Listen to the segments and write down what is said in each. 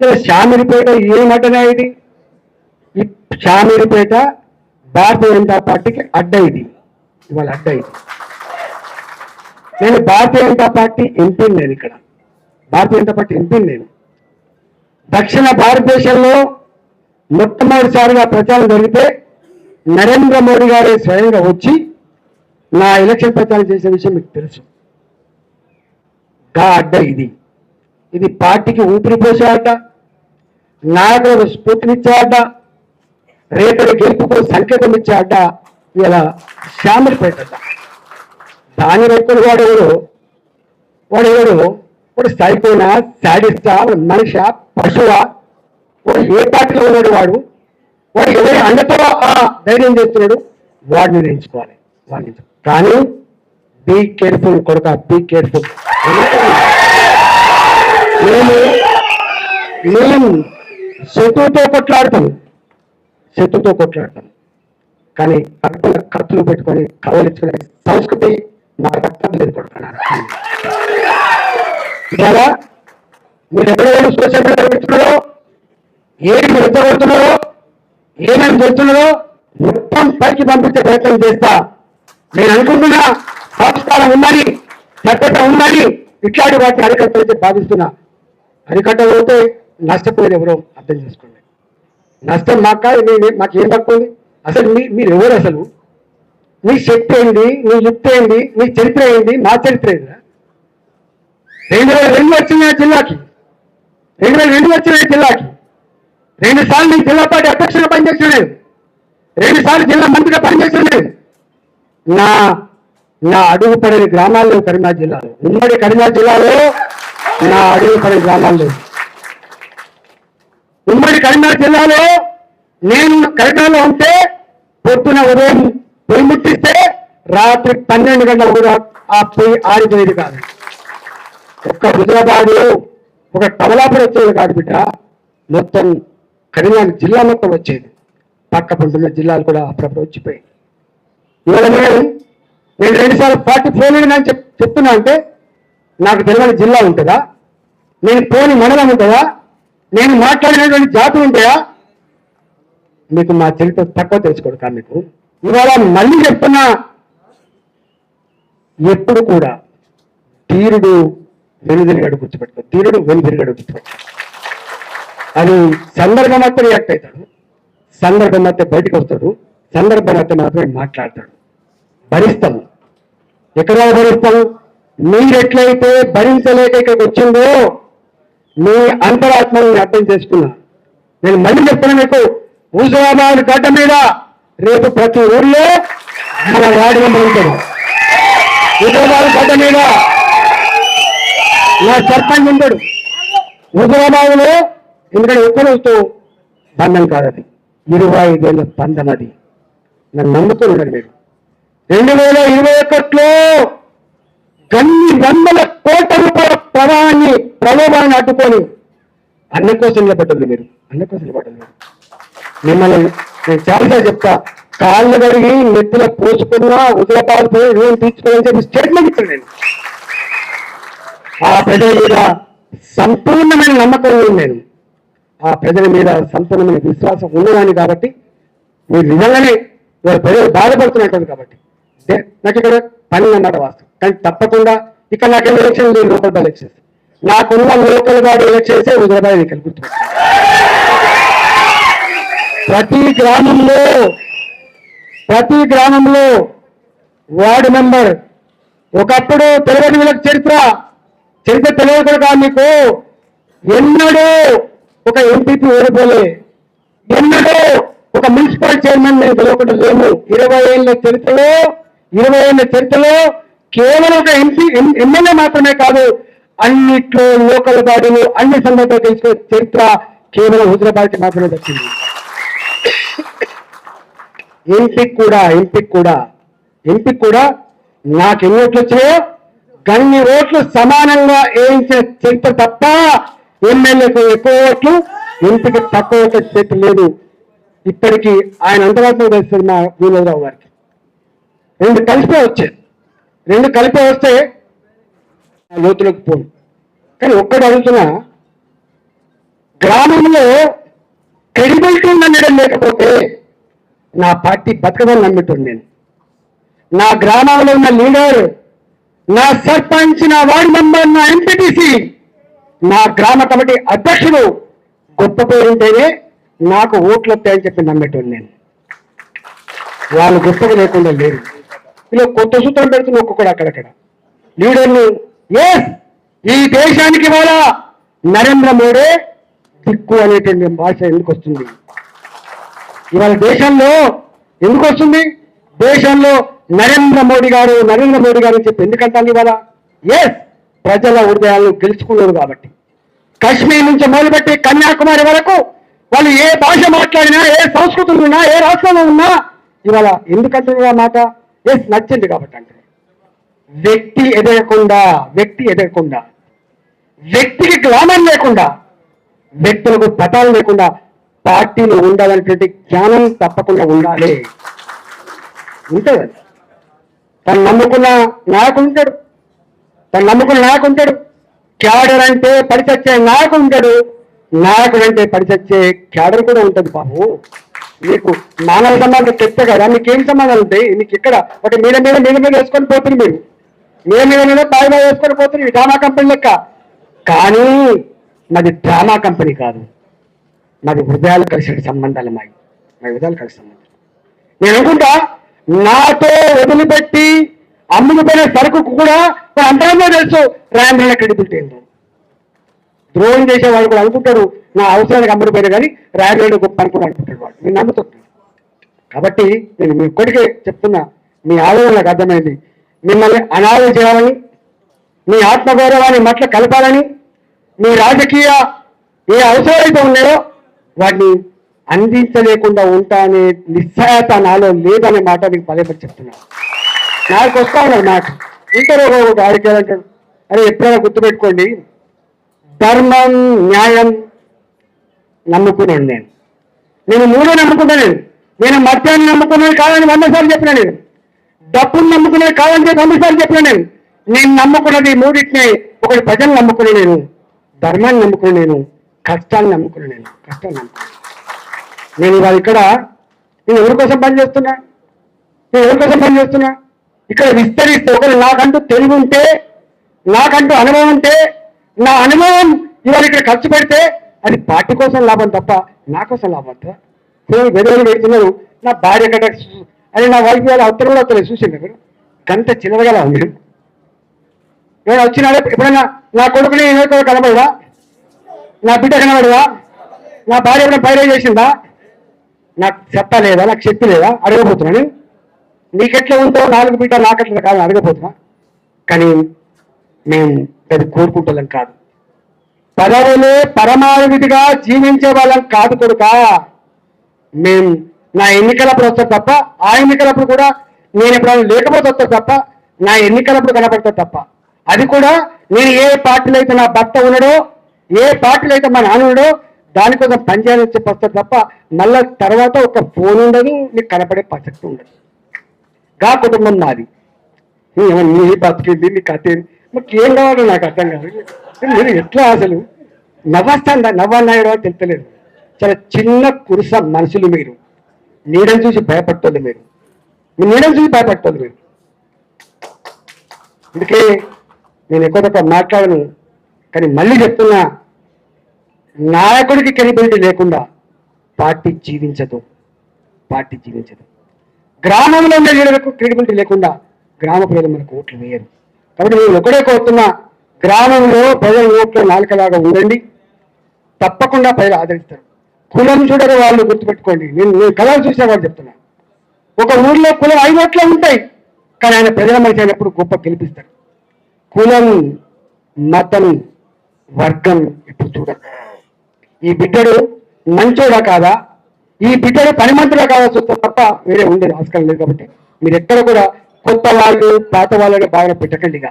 శామిరిపేట ఏ ఏమటనా ఇది? శామిరిపేట భారతీయ జనతా పార్టీకి అడ్డ ఇది. ఇవాళ అడ్డ ఇది. నేను భారతీయ జనతా పార్టీ ఎంపీ నేను ఇక్కడ. భారతీయ జనతా పార్టీ ఎంపీని నేను. దక్షిణ భారతదేశంలో మొట్టమొదటిసారిగా ప్రచారం జరిగితే నరేంద్ర మోడీ గారే స్వయంగా వచ్చి నా ఎలక్షన్ ప్రచారం చేసిన విషయం మీకు తెలుసు. గా అడ్డ ఇది. ఇది పార్టీకి ఊపిరి పోసే అడ్డ నాయకులకు స్ఫూర్తినిచ్చే అడ్డ రేపటి గెలుపుకు సంకేతం ఇచ్చే ఆట ఇలా శ్యామలపేట దాని వ్యక్తులు వాడు ఎవరు? వాడు ఎవరు? వాడు సైకోనా శాడిస్టా వాడు మనిషి పశువా? వాడు ఏ పార్టీలో ఉన్నాడు వాడు? వాడు ఎవరి అండతో ధైర్యం చేస్తున్నాడు? వాడిని నిర్ణయించుకోవాలి వాడిని కానీ బీ కేర్ఫుల్ కొడుక బీ కేర్ఫుల్ మేము మేము శత్రువుతో కొట్లాడతాం శత్రుతో కొట్లాడతాం కానీ కడుపున కత్తులు పెట్టుకొని కవలించుకునే సంస్కృతి మా రక్తం లేదు కొడుతున్నారు ఇవాళ మీరు ఎవరెవరు సోషల్ మీడియా పెడుతున్నారో ఏమి రెచ్చగొడుతున్నారో ఏమేమి చేస్తున్నారో మొత్తం పైకి పంపించే ప్రయత్నం చేస్తా. నేను అనుకుంటున్నా సంస్కారం ఉందని చట్టం ఉందని ఇట్లాంటి వాటిని అరికట్టలైతే భావిస్తున్నా. అరికట్టకపోతే నష్టపోయేది ఎవరో అర్థం చేసుకోండి. నష్టం మాకు కాదు నేను మాకు తక్కువ ఉంది? అసలు మీ మీరు ఎవరు అసలు? మీ శక్తి ఏంది? మీ యుక్తి ఏంది? మీ చరిత్ర ఏంది? మా చరిత్ర ఏంది రెండు వేల రెండు వచ్చినాయి ఆ జిల్లాకి. రెండు వేల రెండు వచ్చినాయి జిల్లాకి. రెండు సార్లు నేను జిల్లా పార్టీ అధ్యక్షుడిగా పనిచేసిన నేను రెండు సార్లు జిల్లా మంత్రిగా పనిచేసిన నేను నా నా అడుగు పడని గ్రామాల్లో కరీంనగర్ జిల్లాలో ఉమ్మడి కరీంనగర్ జిల్లాలో నా అడవి పడే గ్రామాల్లో ఉమ్మడి కరీంనగర్ జిల్లాలో నేను కరీంనగర్లో ఉంటే పొద్దున ఉదయం పొయ్యి ముట్టిస్తే రాత్రి పన్నెండు గంటలు కూడా ఆ పొయ్యి ఆరిపోయేది కాదు. ఒక్క హుజరాబాద్ ఒక టవలాపర్ వచ్చేది కాదు బిడ్డ. మొత్తం కరీంనగర్ జిల్లా మొత్తం వచ్చేది. పక్క పంటున్న జిల్లాలు కూడా అప్పుడప్పుడు వచ్చిపోయాయి. ఇవాళ నేను నేను రెండుసార్లు పార్టీ ఫోన్ అని చెప్ చెప్తున్నా అంటే నాకు తెలియని జిల్లా ఉంటుందా? నేను పోని మండలం ఉంటుందా? నేను మాట్లాడినటువంటి జాతులు ఉంటాయా? మీకు మా చరిత్ర తక్కువ తెలుసుకోడు మీకు. ఇవాళ మళ్ళీ చెప్తున్నా ఎప్పుడు కూడా తీరుడు వెనుదిరిగాడు గుర్తుపెట్టుకో తీరుడు వెనుదిరిగాడు గుర్తుపెట్టుకో. అది సందర్భం అయితే రియాక్ట్ అవుతాడు సందర్భం అయితే బయటకు వస్తాడు సందర్భం అయితే మాత్రమే మాట్లాడతాడు. భరిస్తాము. ఎక్కడ భరిస్తాము. మీరెట్లయితే భరించలేక ఇక్కడికి వచ్చిందో మీ అంతరాత్మని అర్థం చేసుకున్నా. నేను మళ్ళీ చెప్తున్నా మీకు హుజరాబాద్ గడ్డ మీద రేపు ప్రతి ఊర్లో మన వార్డు మెంబర్ ఉంటాడు హుజరాబాద్ గడ్డ మీద నా సర్పంచ్ ఉంటాడు. హుజరాబాద్లో ఎందుకంటే ఒక్కరోజుతో బంధం కాదది. ఇరవై ఐదేళ్ళ బంధం అది. నన్ను నమ్ముతున్నాడు మీరు రెండు వేల ఇరవై ఒకటిలో కొన్ని వందల కోట్ల రూపాయల ప్రవాహాన్ని ప్రలోభాన్ని అడ్డుకొని అన్న కోసం నిలబడ్డది మీరు. అన్న కోసం నిలబడ్డది మిమ్మల్ని నేను చాలా చెప్తా కాళ్ళు కడిగి నెత్తిన పోసుకున్నా ఉదయపాలు పోయి నేను తీర్చుకోవాలని చెప్పి స్టేట్మెంట్ ఇచ్చాను నేను. ఆ ప్రజల మీద సంపూర్ణమైన నమ్మకం ఉంది నేను. ఆ ప్రజల మీద సంపూర్ణమైన విశ్వాసం ఉన్నదాన్ని కాబట్టి మీరు నిజంగానే ప్రజలు బాధపడుతున్నట్టు కాబట్టి. నాకు ఇక్కడ పని అన్నమాట వాస్తవం కానీ తప్పకుండా ఇక్కడ నాకు ఎలక్షన్ లేదు లోకల్ బాడీ ఎలక్షన్స్. నాకున్న లోకల్ బాడీ ఎలక్షన్స్ హుజరాబాద్ ఎన్నికలు గుర్తు. ప్రతి గ్రామంలో ప్రతి గ్రామంలో వార్డు మెంబర్ ఒకప్పుడు తెలియని వీళ్ళకి చరిత్ర చరిత్ర తెలియదు కాదు మీకు. ఎన్నడూ ఒక ఎంపీపీ ఓడిపోలే. ఎన్నడూ ఒక మున్సిపల్ చైర్మన్ నేను తెలియకుండా లేము ఇరవై ఏళ్ళ చరిత్రలో ఇరవై ఏళ్ళ చరిత్రలో కేవలం ఒక ఎంపీ ఎమ్మెల్యే మాత్రమే కాదు అన్నిట్లో లోకల్ బాడీలు అన్ని సందర్భాలు తెలిసిన చరిత్ర కేవలం హుజరాబాద్కి మాత్రమే దక్కింది. ఎంపీకి కూడా ఎంపీకి కూడా ఎంపీకి కూడా నాకు ఎన్ని ఓట్లు వచ్చాయో గన్ని ఓట్లు సమానంగా వేయించిన చరిత్ర తప్ప ఎమ్మెల్యేకు ఎక్కువ ఓట్లు ఎంపీకి తక్కువ ఓట్ల చరిత్ర లేదు. ఇప్పటికీ ఆయన అంతరాత్మ తెలుస్తుంది మా వీలరావు గారికి. రెండు కలిపే వచ్చేది రెండు కలిపే వస్తే లోతులకు పోదు కానీ ఒక్కడు అడుగుతున్నా గ్రామంలో క్రెడిబిలిటీ ఉండడం లేకపోతే నా పార్టీ బతకదని నమ్మిటోడు నేను. నా గ్రామంలో ఉన్న లీడర్ నా సర్పంచ్ నా వార్డు మెంబర్ నా ఎంపీటీసీ నా గ్రామ కమిటీ అధ్యక్షుడు గొప్ప పేరుంటేనే నాకు ఓట్లు వస్తాయని చెప్పి నమ్మేటోడు నేను. వాళ్ళు గొప్పగా లేకుండా లేరు. ఇలా కొత్త సూత్రం పెడుతున్న ఒక్కొక్కడు అక్కడక్కడ. లీడర్లు ఎస్ ఈ దేశానికి ఇవాళ నరేంద్ర మోడీ దిక్కు అనేటువంటి భాష ఎందుకు వస్తుంది? ఇవాళ దేశంలో ఎందుకు వస్తుంది? దేశంలో నరేంద్ర మోడీ గారు నరేంద్ర మోడీ గారు చెప్పి ఎందుకంటాను ఇవాళ? ఎస్ ప్రజల హృదయాలను గెలుచుకున్నారు కాబట్టి. కాశ్మీర్ నుంచి మొదలుపెట్టి కన్యాకుమారి వరకు వాళ్ళు ఏ భాష మాట్లాడినా ఏ సంస్కృతులు ఉన్నా ఏ రాష్ట్రంలో ఉన్నా ఇవాళ ఎందుకంటున్నారు మాట? ఎస్ నచ్చింది కాబట్టి అంటే వ్యక్తి ఎదగకుండా వ్యక్తి ఎదగకుండా వ్యక్తికి గ్లామర్ లేకుండా వ్యక్తులకు పటాలు లేకుండా పార్టీలు ఉండాలనేటువంటి జ్ఞానం తప్పకుండా ఉండాలి. ఉంటుంది తను నమ్ముకున్న నాయకుడు ఉంటాడు. తను నమ్ముకున్న నాయకుడు ఉంటాడు. క్యాడర్ అంటే పడిచచ్చే నాయకుడు ఉంటాడు. నాయకుడు అంటే పడిచచ్చే క్యాడర్ కూడా ఉంటుంది బాబు. మీకు మానవ సంబంధం చెప్తే కదా మీకు ఏం సంబంధాలు ఉంటాయి మీకు ఇక్కడ ఒకటి మీద మీద మీద మీద వేసుకొని పోతుంది మీరు. మీద మీద మీద బాగా బాగా వేసుకొని పోతుంది డ్రామా కంపెనీ లెక్క. కానీ మాది డ్రామా కంపెనీ కాదు. మాది హృదయాలు కలిసిన సంబంధాలు మావి మా హృదయాలు కలిసి సంబంధాలు. నేను అనుకుంటా నాతో వదిలిపెట్టి అమ్ముకుపోయిన సరుకు కూడా అంతరంగా తెలుసు. రాయంద్రల క్రెడిబిలిటీ ఏంటో. ద్రోహం చేసే వాళ్ళు కూడా అనుకుంటారు నా అవసరానికి అమ్ముడిపోయినా కానీ రాయలేడు గొప్ప అనుకుంటాడు వాడు నేను నమ్ముతున్నాను కాబట్టి నేను మీ ఒక్కడికే చెప్తున్నా మీ ఆలోచన నాకు అర్థమైంది. మిమ్మల్ని అనాథ చేయాలని మీ ఆత్మగౌరవాన్ని మట్ల కలపాలని మీ రాజకీయ ఏ అవసరాలైతే ఉన్నాయో వాటిని అందించలేకుండా ఉంటా అనే నిశ్చయత నాలో లేదనే మాట మీకు పదే పది చెప్తున్నాను నాకు వస్తా ఉన్నారు నాకు ఇంటర్ ఒక ఆడికేయాలంటాడు అరే ఎప్పుడైనా గుర్తుపెట్టుకోండి. ధర్మం న్యాయం నమ్ముకున్నాను నేను. నేను మూడే నమ్ముకుంటాను నేను. మద్యాన్ని నమ్ముకున్నాను కాదని వంద సార్లు చెప్పిన నేను. డబ్బును నమ్ముకునేది కాదని చెప్పి వంద సార్లు చెప్పిన నేను. నేను నమ్ముకున్నది మూడింటిని ఒకటి ప్రజలు నమ్ముకునే నేను. ధర్మాన్ని నమ్ముకునే నేను. కష్టాన్ని నమ్ముకునే నేను. కష్టాన్ని నమ్ముకున్నాను నేను. ఇవాళ ఇక్కడ నేను ఎవరి కోసం పనిచేస్తున్నా నేను ఎవరి కోసం పనిచేస్తున్నా ఇక్కడ విస్తరిస్తే ఒకరు నాకంటూ తెలివి ఉంటే నాకంటూ అనుభవం ఉంటే నా అనుభవం ఇవాళ ఇక్కడ ఖర్చు పెడితే అది పార్టీ కోసం లాభం తప్ప నా కోసం లాభం అవుతుందా నేను వెదవలు పెడుతున్నారు. నా భార్య కట్ట అది నా వైఫ్ వాళ్ళ ఉత్తరం కూడా వస్తలేదు. చూసింది మీరు గంట చిన్నదగల ఉంది నేను వచ్చినాడే ఎప్పుడైనా నా కొడుకుని ఏదో కనబడదా? నా బిడ్డ కనబడదా? నా భార్య ఎప్పుడైనా పైరే చేసిందా? నాకు చెత్త లేదా? నాకు శక్తి లేదా? అడగబోతున్నా నీకెట్లా ఉందో నాలుగు బిడ్డ నాకెట్లా కాదని అడగబోతున్నా. కానీ మేము అది కోరుకుంటాం కాదు. పదవులే పరమావిధిగా జీవించే వాళ్ళం కాదు కొడుక. మేము నా ఎన్నికలప్పుడు వస్తారు తప్ప ఆ ఎన్నికలప్పుడు కూడా నేను ఎప్పుడైనా లేకపోతే వస్తారు తప్ప నా ఎన్నికలప్పుడు కనపడతా తప్ప. అది కూడా నేను ఏ పార్టీలో అయితే నా భర్త ఉన్నాడో ఏ పార్టీలో అయితే మా నాన్న ఉన్నాడో దానికోసం పనిచేయాలని చెప్పి వస్తారు తప్ప మళ్ళా తర్వాత ఒక ఫోన్ ఉండదు నీకు కనపడే పరిస్థితి ఉండదు. గా కుటుంబం నాది. నీ బతికింది నీ కథ మాకు ఏం కావాలో నాకు అర్థం కాదు. మీరు ఎట్లా అసలు నవ్వస్తాను అని తెలుస్తలేదు. చాలా చిన్న కురుస మనుషులు మీరు. నీడని చూసి భయపడుతుంది మీరు. మీ నీడని చూసి భయపడుతుంది మీరు. అందుకే నేను ఎక్కువ తక్కువ మాట్లాడను. కానీ మళ్ళీ చెప్తున్నా నాయకుడికి క్రెడిబిలిటీ లేకుండా పార్టీ జీవించదు. పార్టీ జీవించదు. గ్రామంలో ఉండే లీడర్లకు క్రెడిబిలిటీ లేకుండా గ్రామ ప్రజలు మనకు ఓట్లు వేయరు. కాబట్టి నేను ఒకటే కోరుతున్నా గ్రామంలో ప్రజల ఓట్లు నాలుకలాగా ఉండండి. తప్పకుండా ప్రజలు ఆదరిస్తారు. కులం చూడరు వాళ్ళు గుర్తుపెట్టుకోండి. నేను నేను కళలు చూసే వాళ్ళు చెప్తున్నాను ఒక ఊర్లో కులం ఐదు ఓట్లే ఉంటాయి. కానీ ఆయన ప్రజల మనిషి అయినప్పుడు గొప్ప గెలిపిస్తారు. కులం మతం వర్గం ఇప్పుడు చూడరు. ఈ బిడ్డడు మంచోడా కాదా? ఈ బిడ్డడు పనిమంతుడా చూస్తే తప్ప వేరే ఉండేది ఆస్కారం లేదు కాబట్టి. మీరు ఎక్కడ కూడా కొత్త వాళ్ళు పాత వాళ్ళని భావన పెట్టకండి ఇక.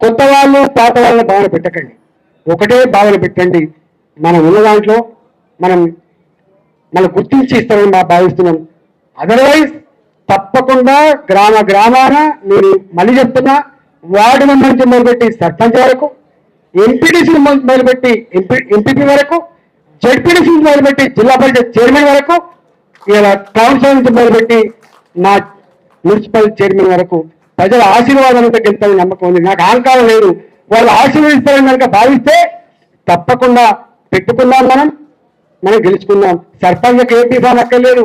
కొత్త వాళ్ళు పాత వాళ్ళని భావన పెట్టకండి. ఒకటే భావన పెట్టండి. మనం ఉన్న దాంట్లో మనం మనం గుర్తించి ఇస్తామని మా భావిస్తున్నాం. అదర్వైజ్ తప్పకుండా గ్రామ గ్రామాన నేను మళ్ళీ చెప్తున్నా వార్డు మెంబర్ నుంచి మొదలుపెట్టి సర్పంచ్ వరకు ఎంపీడీసీ మొదలుపెట్టి ఎంపీ ఎంపీపీ వరకు జడ్పీడీసీ మొదలుపెట్టి జిల్లా పరిషత్ చైర్మన్ వరకు ఇలా కౌన్సిల్ నుంచి మొదలుపెట్టి నా మున్సిపల్ చైర్మన్ వరకు ప్రజల ఆశీర్వాదంతో గెలుతారని నమ్మకం ఉంది. నాకు ఆంకారం లేదు. వాళ్ళు ఆశీర్వదిస్తారని కనుక భావిస్తే తప్పకుండా పెట్టుకుందాం మనం. మనం గెలుచుకుందాం. సర్పంచ్కి ఏపీ ఫామ్ అక్కర్లేదు.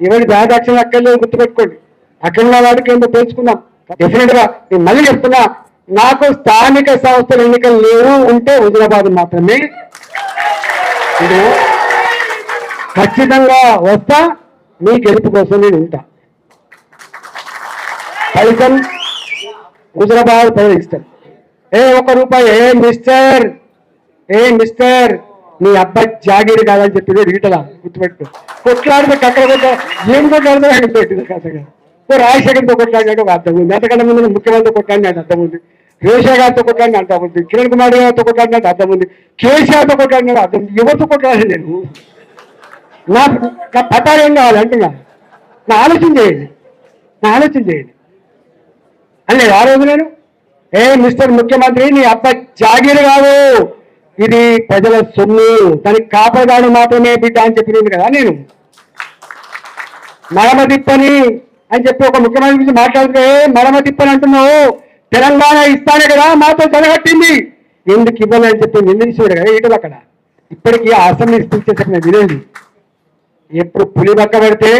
ఎవరి దాదాక్షణ అక్కర్లేదు గుర్తుపెట్టుకోండి. అక్కడ ఉన్న వాడికి ఏంటో తెలుసుకుందాం డెఫినెట్గా నేను మళ్ళీ చెప్తున్నా నాకు స్థానిక సంస్థల ఎన్నికలు లేవు ఉంటే హుజరాబాద్ మాత్రమే. ఖచ్చితంగా వస్తా మీ గెలుపు కోసం నేను ఉంటా. ఫలితం హుజరాబాద్ ప్రజలు ఇస్తారు ఏ ఒక్క రూపాయి ఏ మిస్టర్ ఏ మిస్టర్ నీ అబ్బాయి జాగీర్ కాదని చెప్పింది రీటలా గుర్తుపెట్టు కొట్లాడితే కక్కడ ఏం కొట్లాడితే ఆయన పెట్టింది కథగా ఓ రాజశేఖర్తో కొట్లాడినట్టు ఒక అర్థం ఉంది. అంతకంటే ముందు ముఖ్యమంత్రితో కొట్లాడినట్టు అర్థం ఉంది. రేషా గారితో కొట్లాడిన అర్థం ఉంది. కిరణ్ కుమార్ గారితో కొట్లాడినట్టు అర్థం ఉంది. కేసీఆర్తో కొట్లాడినట్టు అర్థం ఉంది. ఎవరితో కొట్లాడాలి నేను? నా నా పటాలు ఏం కావాలి అంటున్నా? నా ఆలోచన చేయండి. నా ఆలోచన చేయండి. అనే ఆ రోజు నేను ఏ మిస్టర్ ముఖ్యమంత్రి నీ అబ్బాయి జాగీరు కాదు. ఇది ప్రజల సొమ్ము. దానికి కాపాడాడు మాత్రమే బిడ్డ అని చెప్పింది కదా నేను. మరమ తిప్పని అని చెప్పి ఒక ముఖ్యమంత్రి గురించి మాట్లాడితే మరమ తిప్పని అంటున్నావు. తెలంగాణ ఇస్తానే కదా మాతో జరగట్టింది. ఎందుకు ఇవ్వాలి అని చెప్పి నిందించాడు కదా ఇటు అక్కడ. ఇప్పటికీ ఆ అసెంబ్లీ స్పీచ్ చేసిన వినండి ఎప్పుడు పులి బక్క పెడితే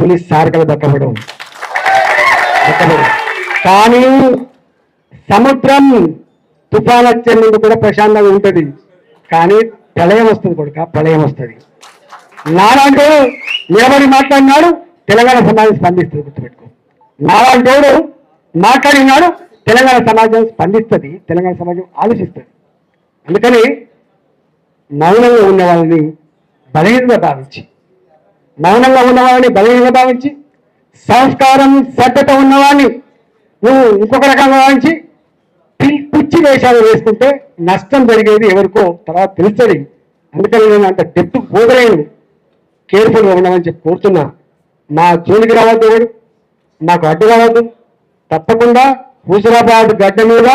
పులి సారకలు బక్కపడవు బక్కపడవు కానీ సముద్రం తుఫాన్ వచ్చే ముందు కూడా ప్రశాంతంగా ఉంటుంది. కానీ ప్రళయం వస్తుంది కొడుక ప్రళయం వస్తుంది. నాలాంటి నిలబడి మాట్లాడినాడు తెలంగాణ సమాజం స్పందిస్తుంది గుర్తుపెట్టుకో. నాలాంటోడు మాట్లాడినాడు తెలంగాణ సమాజం స్పందిస్తుంది తెలంగాణ సమాజం ఆలోచిస్తుంది. అందుకని మౌనంగా ఉన్న వాళ్ళని బలహీనంగా భావించి మౌనంగా ఉన్న వాళ్ళని బలహీనంగా భావించి సంస్కారం శ్రద్ధత ఉన్నవాడిని నువ్వు ఇంకొక రకంగా భావించి పిచ్చి వేషాలు వేసుకుంటే నష్టం జరిగేది ఎవరికో తర్వాత తెలుస్తుంది. అందుకని నేను అంత డెప్త్ పోగలేను. కేర్ఫుల్గా ఉండమని చెప్పి కోరుతున్నా. మా జోలికి రావద్దు ఎవరు? నాకు అడ్డు రావద్దు. తప్పకుండా హుజరాబాద్ గడ్డ మీద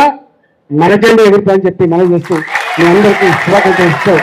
మన జెండా ఎగురుతా అని చెప్పి మనం చేస్తూ మీ అందరికీ శుభాకాంక్షలు ఇస్తాం